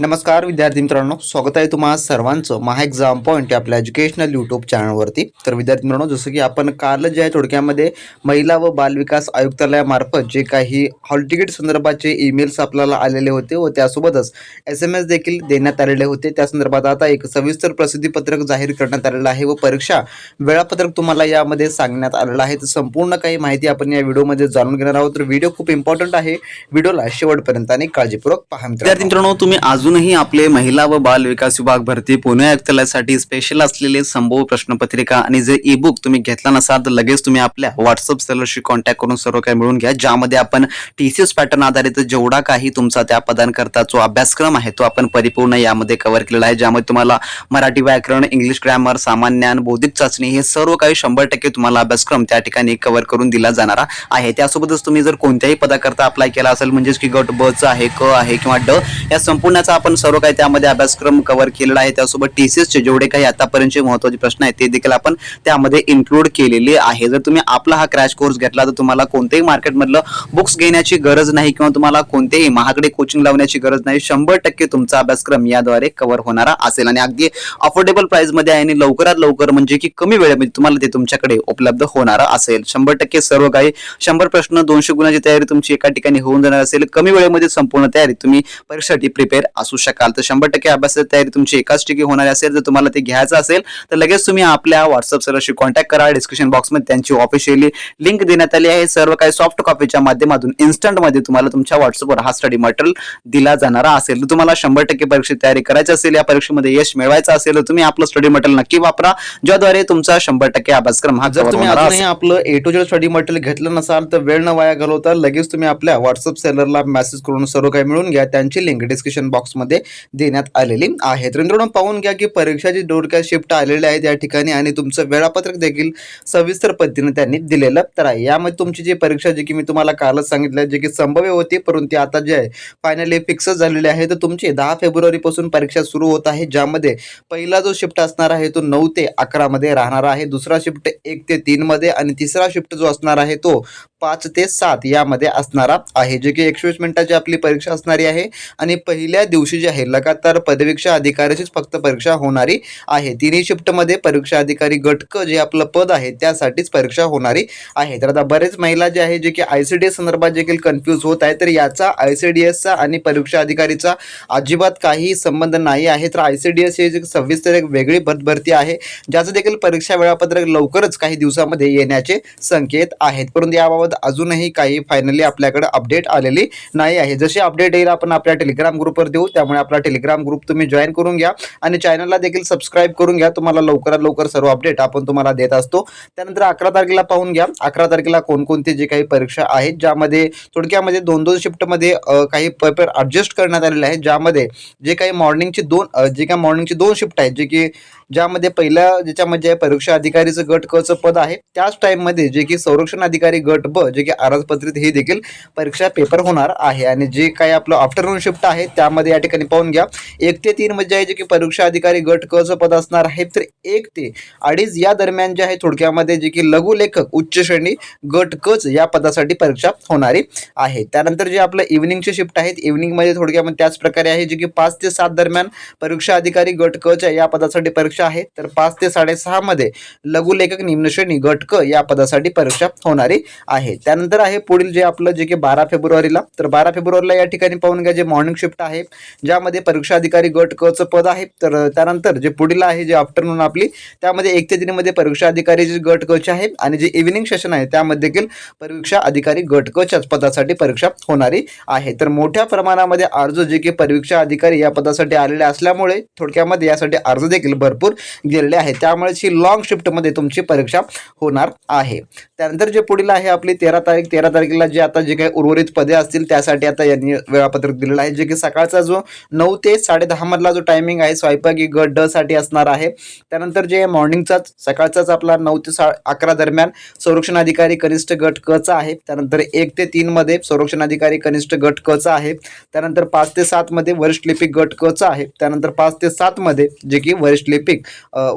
नमस्कार विद्यार्थी मित्रांनो. स्वागत आहे तुम्हा सर्वांचं महा एक्झाम पॉईंट या आपल्या एज्युकेशनल यूट्यूब चॅनलवरती तर विद्यार्थी मित्रांनो जसं की आपण काल जे आहे थोडक्यामध्ये महिला व बालविकास आयुक्तालयामार्फत जे काही हॉल तिकीट संदर्भाचे ईमेल्स आपल्याला आलेले होते व त्यासोबतच एस एम एस देखील देण्यात आलेले होते. त्या संदर्भात आता एक सविस्तर प्रसिद्धीपत्रक जाहीर करण्यात आलेलं आहे व परीक्षा वेळापत्रक तुम्हाला यामध्ये सांगण्यात आलेलं आहे. तर संपूर्ण काही माहिती आपण या व्हिडिओमध्ये जाणून घेणार आहोत. तर व्हिडिओ खूप इम्पॉर्टंट आहे. व्हिडिओला शेवटपर्यंत आणि काळजीपूर्वक पहा विद्यार्थी मित्रांनो तुम्ही अजून अजूनही आपले महिला व बाल विकास विभाग भरती पुणे आयुक्तालयासाठी स्पेशल असलेले संभव प्रश्नपत्रिका आणि जे ई बुक तुम्ही घेतला नसाल तर लगेच तुम्ही आपल्या व्हॉट्सअप सेलरशी कॉन्टॅक्ट करून सर्व काही मिळून घ्या. ज्यामध्ये आपण टीसीएस पॅटर्न आधारित जेवढा काही तुमचा त्या पदांकरता जो अभ्यासक्रम आहे तो आपण परिपूर्ण यामध्ये कव्हर केलेला आहे. ज्यामध्ये तुम्हाला मराठी व्याकरण इंग्लिश ग्रॅमर सामान्यान ज्ञान बौद्धिक चाचणी हे सर्व काही शंभर टक्के तुम्हाला अभ्यासक्रम त्या ठिकाणी कव्हर करून दिला जाणारा आहे. त्यासोबतच तुम्ही जर कोणत्याही पदाकरता अप्लाय केला असेल म्हणजेच की गट ब चा आहे क आहे किंवा ड या संपूर्णाचा आपण सर्व काही त्यामध्ये अभ्यासक्रम कव्हर केलेला आहे. त्यासोबत टी सी एसचे जेवढे काही आतापर्यंतचे महत्त्वाचे प्रश्न आहेत ते देखील आपण त्यामध्ये इन्क्लूड केलेले आहे. जर तुम्ही आपला हा क्रॅश कोर्स घेतला तर तुम्हाला कोणत्याही मार्केटमधलं बुक्स घेण्याची गरज नाही किंवा तुम्हाला कोणतेही महागडे कोचिंग लावण्याची गरज नाही. शंभर टक्के तुमचा अभ्यासक्रम याद्वारे कव्हर होणारा असेल. आणि अगदी अफोर्डेबल प्राइसमध्ये आहे आणि लवकरात लवकर म्हणजे की कमी वेळेमध्ये तुम्हाला ते तुमच्याकडे उपलब्ध होणार असेल. शंभर टक्के सर्व काही शंभर प्रश्न दोनशे गुणाची तयारी तुमची एका ठिकाणी होऊन जाणार असेल. कमी वेळेमध्ये संपूर्ण तयारी तुम्ही परीक्षेसाठी प्रिपेअर असू शकाल. तर शंभर टक्के अभ्यासाची तयारी तुमची एकाच ठिकाणी होणार असेल. जर तुम्हाला ते घ्यायचं असेल तर लगेच तुम्ही आपल्या व्हॉट्सअप सरशी कॉन्टॅक्ट करा. डिस्क्रिप्शन बॉक्समध्ये त्यांची ऑफिशियली लिंक देण्यात आली आहे. सर्व काही सॉफ्ट कॉपीच्या माध्यमातून इन्स्टंटमध्ये तुम्हाला तुमच्या व्हॉट्सअपवर हा स्टडी मटेरियल दिला जाणारा असेल. तर तुम्हाला शंभर टक्के परीक्षेत तयारी करायची असेल. या परीक्षेमध्ये यश मिळवायचं असेल तर तुम्ही आपलं स्टडी मटेरियल नक्की वापरा ज्याद्वारे तुमचा शंभर टक्के अभ्यासक्रम हा जर तुम्ही अजूनही आपलं A to Z study material घेतलं नसाल तर वेळ न वाया घालवता लगेच तुम्ही आपल्या व्हॉट्सअप सेलरला मेसेज करून सर्व काही मिळून घ्या. त्यांची लिंक डिस्क्रिप्शन बॉक्समध्ये देण्यात आलेली आहे तर मित्रांनो पाहून घ्या की परीक्षाची डोरक्या शिफ्ट आलेली आहेत त्या ठिकाणी आणि तुमचं वेळापत्रक देखील सविस्तर पद्धतीने त्यांनी दिलेलं तर आहे. यामध्ये तुमची जी परीक्षा जी की मी तुम्हाला कालच सांगितलं जे की संभाव्य होती परंतु आता जे आहे फायनली फिक्स झालेले आहे तर तुमची दहा फेब्रुवारीपासून परीक्षा सुरू होत आहे ज्यामध्ये पहिला जो शिफ्ट असणार आहे तो नऊ ते अकरामध्ये राहणार आहे. दुसरा शिफ्ट एक ते तीनमध्ये आणि तिसरा शिफ्ट जो असणार आहे तो पाच ते सात यामध्ये असणारा आहे जे की एकवीस मिनिटाची आपली परीक्षा असणारी आहे. आणि पहिल्या दिवशी जी आहे लगातार पदवीक्षा अधिकाऱ्याचीच फक्त परीक्षा होणारी आहे. तिन्ही शिफ्टमध्ये परीक्षा अधिकारी गटक जे आपलं पद आहे त्यासाठीच परीक्षा होणारी आहे. तर आता बरेच महिला जे आहे जे की आय सी डी एस संदर्भात देखील कन्फ्यूज होत आहे तर याचा आय सी डी एसचा आणि परीक्षा अधिकारीचा अजिबात काही संबंध नाही आहे. तर आय सी डी एस ही सव्वीस सविस्तर एक वेगळी भर भरती आहे ज्याचं देखील परीक्षा वेळापत्रक लवकरच काही दिवसामध्ये येण्याचे संकेत आहेत. परंतु याबाबत अजूनही काही फायनली आपल्याकडे अपडेट आलेली नाही आहे. जशी अपडेट येईल आपण आपल्या टेलिग्राम ग्रुपवर देऊ. त्यामुळे आपला टेलिग्राम ग्रुप तुम्ही जॉईन करून घ्या. आणि चॅनलला देखील सबस्क्राईब करून घ्या. तुम्हाला लवकरात लवकर सर्व अपडेट आपण तुम्हाला देत असतो. त्यानंतर अकरा तारखेला पाहून घ्या. अकरा तारखेला कोणकोणती जे काही परीक्षा आहेत ज्यामध्ये थोडक्यामध्ये दोन दोन शिफ्टमध्ये काही पेपर ॲडजस्ट करण्यात आलेले आहेत. ज्यामध्ये जे काही मॉर्निंगची दोन जे काही मॉर्निंगची दोन शिफ्ट आहेत जे की ज्यामध्ये पहिल्या ज्याच्यामध्ये परीक्षा अधिकारीचं गट कचं पद आहे त्याच टाईममध्ये जे की संरक्षण अधिकारी गट ब हो, जे की आराजपत्रित हे देखील परीक्षा पेपर होणार आहे. आणि जे काही आपलं आफ्टरनून शिफ्ट आहे त्यामध्ये या ठिकाणी पाहून घ्या. एक ते तीन म्हणजे आहे जे की परीक्षा अधिकारी गट क चं पद असणार आहे. तर एक ते अडीच या दरम्यान जे आहे थोडक्यामध्ये जे की लघुलेखक उच्च श्रेणी गट कच या पदासाठी परीक्षा होणारी आहे. त्यानंतर जे आपलं इव्हिनिंगचे शिफ्ट आहेत इव्हनिंगमध्ये थोडक्यामध्ये त्याच प्रकारे आहे जे की पाच ते सात दरम्यान परीक्षा अधिकारी गट कच्या या पदासाठी परीक्षा आहे. तर पाच ते साडेसहामध्ये लघुलेखक निम्नश्रेणी गट क या पदासाठी परीक्षा होणारी आहे. त्यानंतर आहे पुढील जे आपलं जे की बारा फेब्रुवारीला. तर बारा फेब्रुवारीला या ठिकाणी पाहून घ्या जे मॉर्निंग शिफ्ट आहे ज्यामध्ये परीक्षा अधिकारी गट क चं पद आहे. तर त्यानंतर जे पुढील आहे जे आफ्टरनून आपली त्यामध्ये एक ते तीनमध्ये परीक्षा अधिकारी जे गट क चे आहे आणि जे इव्हिनिंग सेशन आहे त्यामध्ये देखील परीक्षा अधिकारी गट क च्याच पदासाठी परीक्षा होणारी आहे. तर मोठ्या प्रमाणामध्ये अर्ज जे की परीक्षा अधिकारी या पदासाठी आलेले असल्यामुळे थोडक्यामध्ये यासाठी अर्ज देखील भरपूर गेलेले आहे त्यामुळे ही लॉंग शिफ्टमध्ये तुमची परीक्षा होणार आहे. त्यानंतर जे पुढील आहे आपली तेरा तारीख तेरा तारखेला जे आता जे काही उर्वरित पदे असतील त्यासाठी आता यांनी वेळापत्रक दिलेलं आहे. जे की सकाळचा जो नऊ ते साडे मधला जो टायमिंग आहे स्वयंपाकी गट ड साठी असणार आहे. त्यानंतर जे मॉर्निंगचाच सकाळचाच आपला नऊ ते सा अकरा दरम्यान संरक्षण अधिकारी कनिष्ठ गट क चा आहे. त्यानंतर एक ते तीन मध्ये संरक्षण अधिकारी कनिष्ठ गट क चा आहे. त्यानंतर पाच ते सात मध्ये वरिष्ठ लिपिक गट क चा आहे. त्यानंतर पाच ते सात मध्ये जे की वरिष्ठ लिपिक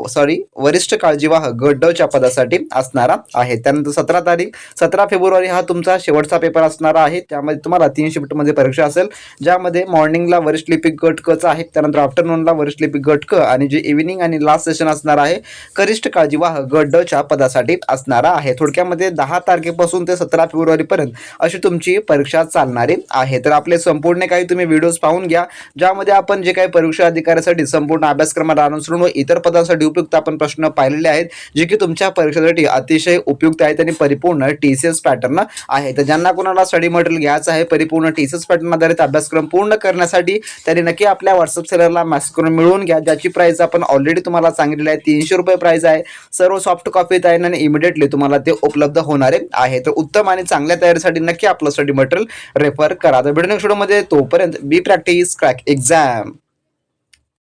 सॉरी वरिष्ठ काळजीवाह गट ड च्या पदासाठी असणारा आहे. त्यानंतर सतरा तारीख सतरा फेब्रुवारी हा तुमचा शेवटचा पेपर असणार आहे. त्यामध्ये तुम्हाला तीन शिफ्टमध्ये परीक्षा असेल ज्यामध्ये मॉर्निंगला वरिष्ठ लिपिक गट कचा आहे त्यानंतर आफ्टरनूनला वरिष्ठ लिपिक गट क आणि जे इव्हिनिंग आणि लास्ट सेशन असणार आहे कनिष्ठ काळजीवाह गट च्या पदासाठी असणार आहे. थोडक्यामध्ये दहा तारखेपासून ते सतरा फेब्रुवारीपर्यंत अशी तुमची परीक्षा चालणारी आहे. तर आपले संपूर्ण काही तुम्ही व्हिडिओज पाहून घ्या ज्यामध्ये आपण जे काही परीक्षा अधिकाऱ्यासाठी संपूर्ण अभ्यासक्रमाला अनुसरून व इतर पदांसाठी उपयुक्त आपण प्रश्न पाहिलेले आहेत जे की तुमच्या परीक्षेसाठी अतिशय उपयुक्त आहेत आणि परिपूर्ण टी सी एस पॅटर्न आहे. तर ज्यांना कोणाला स्टडी मटेरियल घ्यायचं आहे परिपूर्ण टी पॅटर्न आधारित अभ्यासक्रम पूर्ण करण्यासाठी त्यांनी नक्की आपल्या व्हॉट्सअप सेलरला मेसेज करून मिळवून घ्या. ज्याची प्राइस आपण ऑलरेडी तुम्हाला सांगितलेली आहे तीनशे रुपये प्राइस आहे. सर्व सॉफ्ट कॉपीत आहे आणि इमिडिएटली तुम्हाला ते उपलब्ध होणारे आहे. तर उत्तम आणि चांगल्या तयारीसाठी नक्की आपलं स्टडी मटेरियल रेफर करा. तर व्हिडिओ नेक्स्ट व्हिडिओमध्ये तोपर्यंत बी प्रॅक्टिस क्रॅक एक्झाम